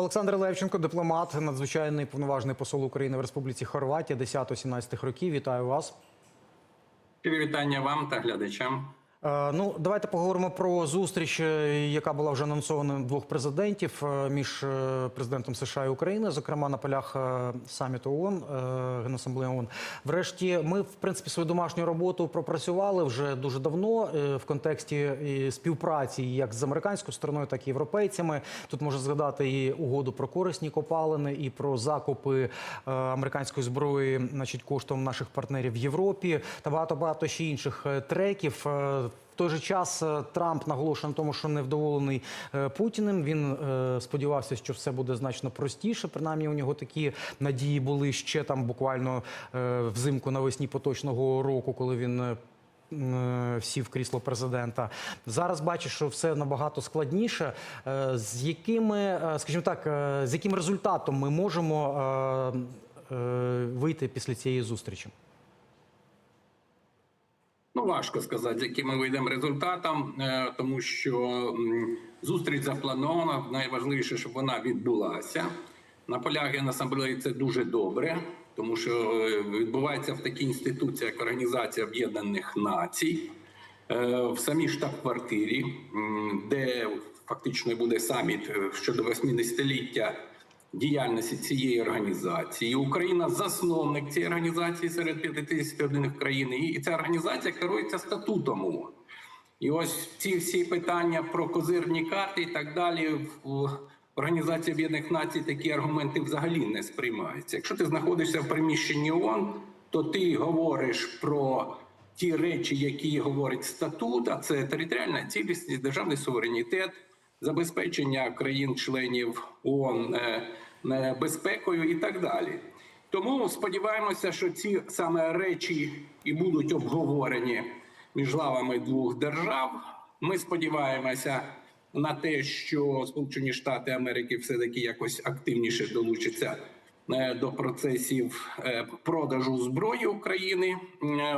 Олександр Левченко, дипломат, надзвичайний повноважний посол України в Республіці Хорватія 10-17 років. Вітаю вас. Вітання вам та глядачам. Е, Ну, давайте поговоримо про зустріч, е, яка була вже анонсована двох президентів е, між президентом США і України, зокрема на полях саміту ООН, Генасамблеї ООН. Врешті, ми в принципі свою домашню роботу пропрацювали вже дуже давно в контексті співпраці як з американською стороною, так і європейцями. Тут можна згадати і угоду про корисні копалини, і про закупи американської зброї, значить, коштом наших партнерів в Європі та багато багато ще інших треків. В той же час е, Трамп наголошує на тому, що невдоволений е, Путіним. Він е, сподівався, що все буде значно простіше. Принаймні, у нього такі надії були ще там буквально взимку навесні поточного року, коли він. Сів крісло президента зараз бачиш, що все набагато складніше. З якими, скажімо так, з яким результатом ми можемо вийти після цієї зустрічі? Важко сказати, з яким ми вийдемо результатом, е, тому що зустріч запланована. Найважливіше, щоб вона відбулася. На полях Генасамблеї це дуже добре, тому що е, відбувається в такій інституції, як Організація Об'єднаних Націй. Е, в самій штаб-квартирі, де фактично буде саміт щодо 80-ліття діяльності цієї організації. Україна засновник цієї організації серед 51 країн, і ця організація керується статутом. І ось ці всі питання про козирні карти і так далі в Організації Об'єднаних Націй такі аргументи взагалі не сприймаються. Якщо ти знаходишся в приміщенні ООН, то ти говориш про ті речі, які говорить статут, а це територіальна цілісність, державний суверенітет, забезпечення країн-членів ООН е, е, безпекою і так далі. Тому сподіваємося, що ці саме речі і будуть обговорені між лавами двох держав. Ми сподіваємося на те, що Сполучені Штати Америки все таки якось активніше долучаться е, до процесів продажу зброї України.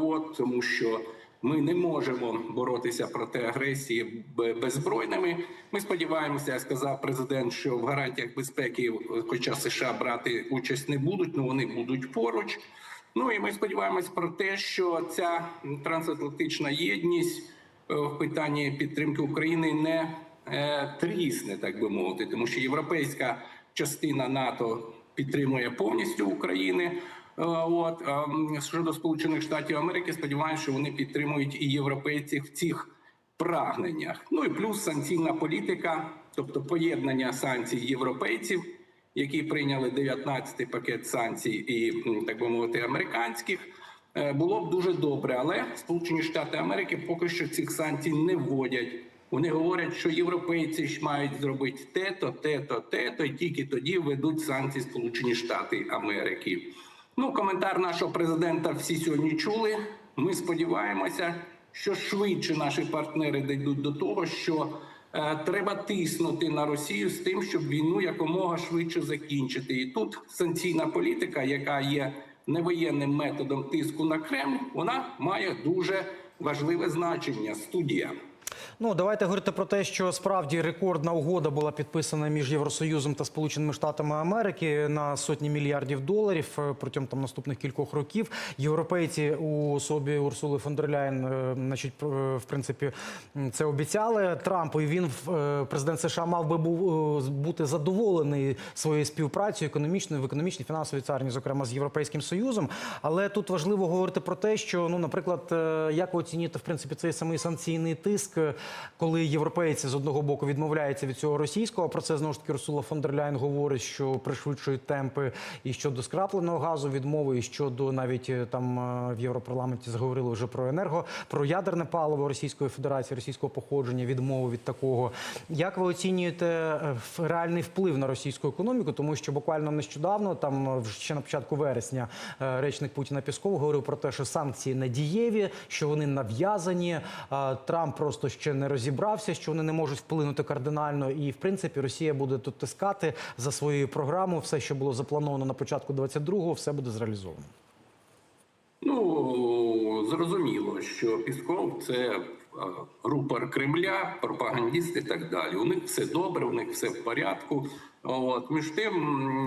От тому, що ми не можемо боротися проти агресії беззбройними. Ми сподіваємося, сказав президент, що в гарантіях безпеки, хоча США брати участь не будуть, але вони будуть поруч. Ну і ми сподіваємось про те, що ця трансатлантична єдність е, в питанні підтримки України не е, трісне, так би мовити, тому що європейська частина НАТО підтримує повністю України. Е, От щодо Сполучених Штатів Америки, сподіваємося, що вони підтримують і європейців в цих прагненнях. Ну і плюс санкційна політика, тобто поєднання санкцій європейців, які прийняли 19-й пакет санкцій, і так би мовити, американських. е, Було б дуже добре, але Сполучені Штати Америки поки що цих санкцій не вводять. Вони говорять, що європейці ж мають зробити те-то, те-то, те-то, і тільки тоді введуть санкції Сполучені Штати Америки. Ну, коментар нашого президента всі сьогодні чули. Ми сподіваємося, що швидше наші партнери дійдуть до того, що е, треба тиснути на Росію з тим, щоб війну якомога швидше закінчити. І тут санкційна політика, яка є невоєнним методом тиску на Кремль, вона має дуже важливе значення. Студія. Ну, давайте говорити про те, що справді рекордна угода була підписана між Євросоюзом та Сполученими Штатами Америки на сотні мільярдів доларів е, протягом там наступних кількох років. Європейці у особі Урсули фон дер Ляєн, е, значить, пр- в принципі, це обіцяли Трампу. І він, е, президент США, мав би був е, бути задоволений своєю співпрацею економічною в економічній фінансовій царні, зокрема з Європейським Союзом. Але тут важливо говорити про те, що ну, наприклад, е, як ви оцінюєте в принципі цей самий санкційний тиск, е, коли європейці з одного боку відмовляються від цього російського. Про це знову ж таки Урсула фон дер Ляйн говорить, що пришвидшують темпи і щодо скрапленого газу відмови, і щодо навіть е, там е, в Європарламенті заговорили вже про енерго, про ядерне паливо Російської Федерації, російського походження, відмови від такого. Як ви оцінюєте е, реальний вплив на російську економіку? Тому що буквально нещодавно, там ще на початку вересня, речник Путіна Пісков говорив про те, що санкції не дієві, що вони нав'язані. Трамп просто ще не розібрався, що вони не можуть вплинути кардинально. І в принципі Росія буде тут тискати за своєю програмою. Все, що було заплановано на початку 22-го, все буде зреалізовано. Зрозуміло, що Пісков це рупор Кремля, пропагандісти і так далі. У них все добре, у них все в порядку. От між тим,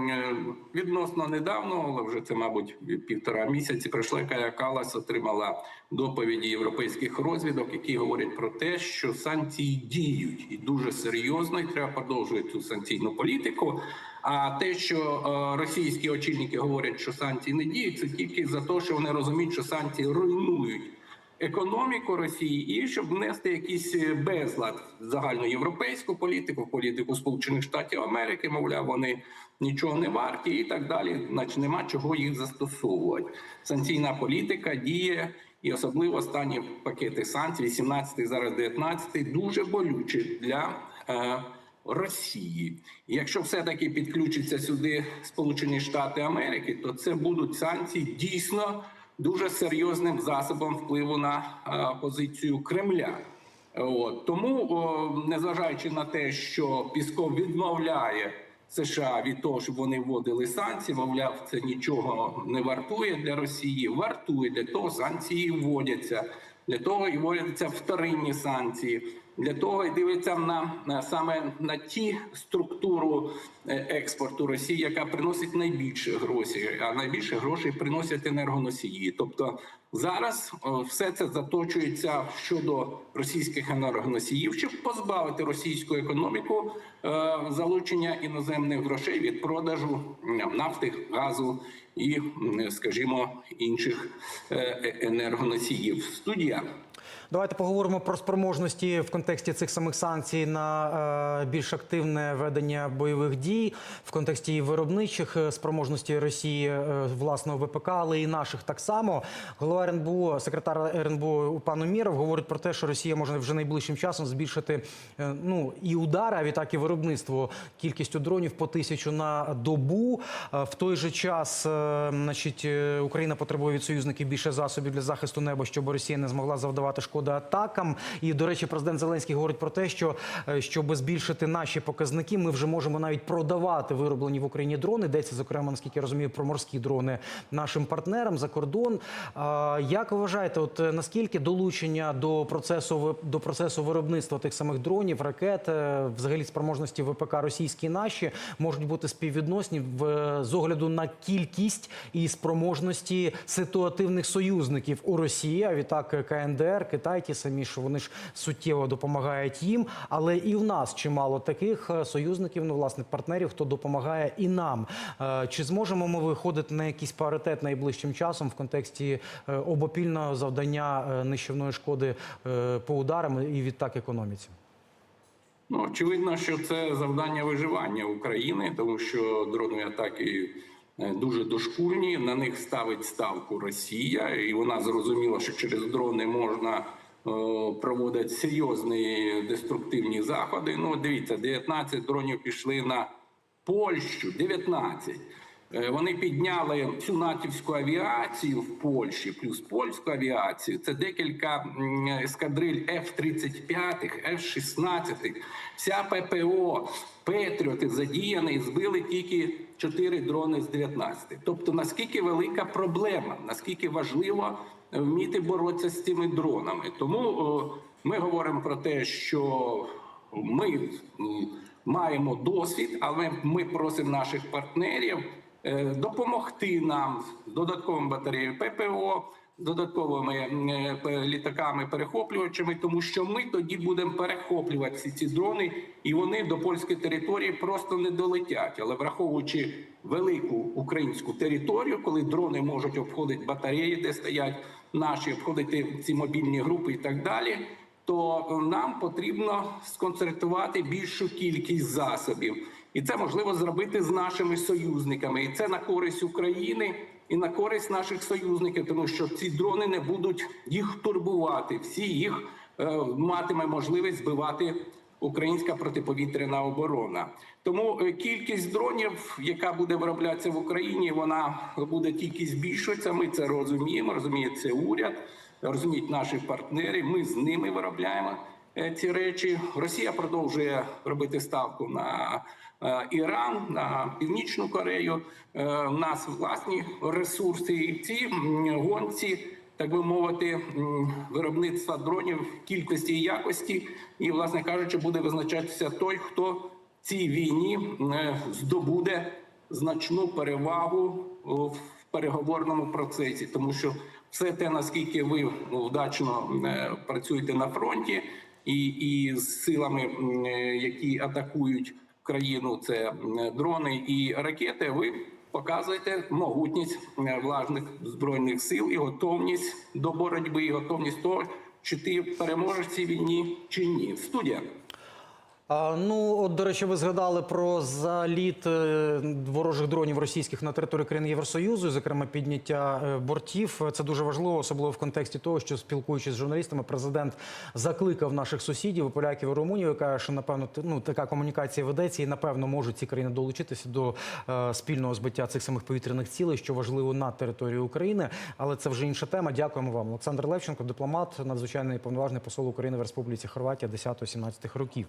е, відносно недавно, але вже це, мабуть, півтора місяці, пройшла Кая Калас отримала доповіді європейських розвідок, які говорять про те, що санкції діють і дуже серйозно, і треба продовжувати цю санкційну політику. А те, що е, російські очільники говорять, що санкції не діють, це тільки за те, що вони розуміють, що санкції руйнують економіку Росії, і щоб внести якийсь е, безлад в загальноєвропейську політику, політику Сполучених Штатів Америки, мовляв, вони нічого не варті, і так далі. Значить, нема чого їх застосовувати. Санкційна політика діє. І особливо останні пакети санкцій, 18 зараз 19 дуже болючі для е, Росії. І якщо все-таки підключиться сюди Сполучені Штати Америки, то це будуть санкції дійсно дуже серйозним засобом впливу на е, позицію Кремля. От тому, незважаючи на те, що Пісков відмовляє США від того, щоб вони вводили санкції, мовляв, це нічого не вартує для Росії. Вартує для того, санкції вводяться. Для того і вводяться вторинні санкції. Для того і дивиться на, на саме на ті структуру е, експорту Росії, яка приносить найбільше грошей, а найбільше грошей приносять енергоносії. Тобто зараз все це заточується щодо російських енергоносіїв, щоб позбавити російську економіку е, залучення іноземних грошей від продажу нафти, газу і, скажімо, інших е, енергоносіїв. Студія. Давайте поговоримо про спроможності в контексті цих самих санкцій на е, більш активне ведення бойових дій в контексті виробничих е, спроможностей Росії е, власного ВПК, але і наших так само. Голова РНБО, секретар РНБО пан Умєров говорить про те, що Росія може вже найближчим часом збільшити ну і удари, а відтак і виробництво кількістю дронів по тисячу на добу. В той же час, значить, Україна потребує від союзників більше засобів для захисту неба, щоб Росія не змогла завдавати шкоди атакам. І до речі, президент Зеленський говорить про те, що е, щоб збільшити наші показники, ми вже можемо навіть продавати вироблені в Україні дрони. Йдеться, зокрема, наскільки я розумію, про морські дрони нашим партнерам за кордон. Як вважаєте, от е, наскільки долучення до процесу до процесу виробництва тих самих дронів, ракет, е, взагалі спроможності ВПК російські наші можуть бути співвідносні в з огляду на кількість і спроможності ситуативних союзників у Росії, а відтак КНДР, Китай, ті самі, що вони ж суттєво допомагають їм. Але і в нас чимало таких е, союзників, ну власне партнерів, хто допомагає і нам. Е, Чи зможемо ми виходити на якийсь паритет найближчим часом в контексті е, обопільного завдання нищівної шкоди по ударам і відтак економіці? Ну, очевидно, що це завдання виживання України, тому що дронові атаки дуже дошкульні. На них ставить ставку Росія, і вона зрозуміла, що через дрони можна е, проводити серйозні деструктивні заходи. Ну, дивіться, 19 дронів пішли на Польщу, 19. Е, Вони підняли всю натівську авіацію в Польщі, плюс польську авіацію. Це декілька ескадриль F-35, F-16, вся ППО, Петріоти задіяні, збили тільки 4 дрони з 19. Тобто, наскільки велика проблема, наскільки важливо е, вміти боротися з цими дронами. Тому о, ми говоримо про те, що ми маємо досвід, але ми просимо наших партнерів е, допомогти нам з додатковим батареєю ППО, додатковими е, літаками перехоплювачами, тому що ми тоді будемо перехоплювати всі ці дрони, і вони до польської території просто не долетять. Але враховуючи велику українську територію, коли дрони можуть обходити батареї, де стоять наші, обходити ці мобільні групи і так далі то нам потрібно сконцентрувати більшу кількість засобів, і це можливо зробити з нашими союзниками. І це на користь України і на користь наших союзників, тому що ці дрони не будуть їх турбувати. Всі їх е, матиме можливість збивати українська протиповітряна оборона. Тому е, кількість дронів, яка буде вироблятися в Україні, вона буде тільки збільшуватися. Ми це розуміємо. Розуміє це уряд, розуміють наші партнери. Ми з ними виробляємо е, ці речі. Росія продовжує робити ставку на Іран, на Північну Корею. Е, У нас власні ресурси, і в гонці так би мовити, виробництва дронів кількості і якості, і, власне кажучи, буде визначатися той, хто в цій війні е, здобуде значну перевагу в переговорному процесі, тому що все те, наскільки ви вдачно е, працюєте на фронті, і, і з силами, е, які атакують країну, це дрони і ракети, ви показуєте могутність влажних збройних сил і готовність до боротьби, і готовність того, чи ти переможеш цій війні, чи ні. Студія. Ну, от, до речі, ви згадали про заліт е, ворожих дронів російських на територію країн Євросоюзу, зокрема, підняття е, бортів. Це дуже важливо, особливо в контексті того, що спілкуючись з журналістами, президент закликав наших сусідів, поляків і румунів, каже, що напевно ну, така комунікація ведеться, і напевно можуть ці країни долучитися до е, спільного збиття цих самих повітряних цілей, що важливо на території України. Але це вже інша тема. Дякуємо вам, Олександр Левченко, дипломат, надзвичайний повноважний посол України в Республіці Хорватія 10-17 років.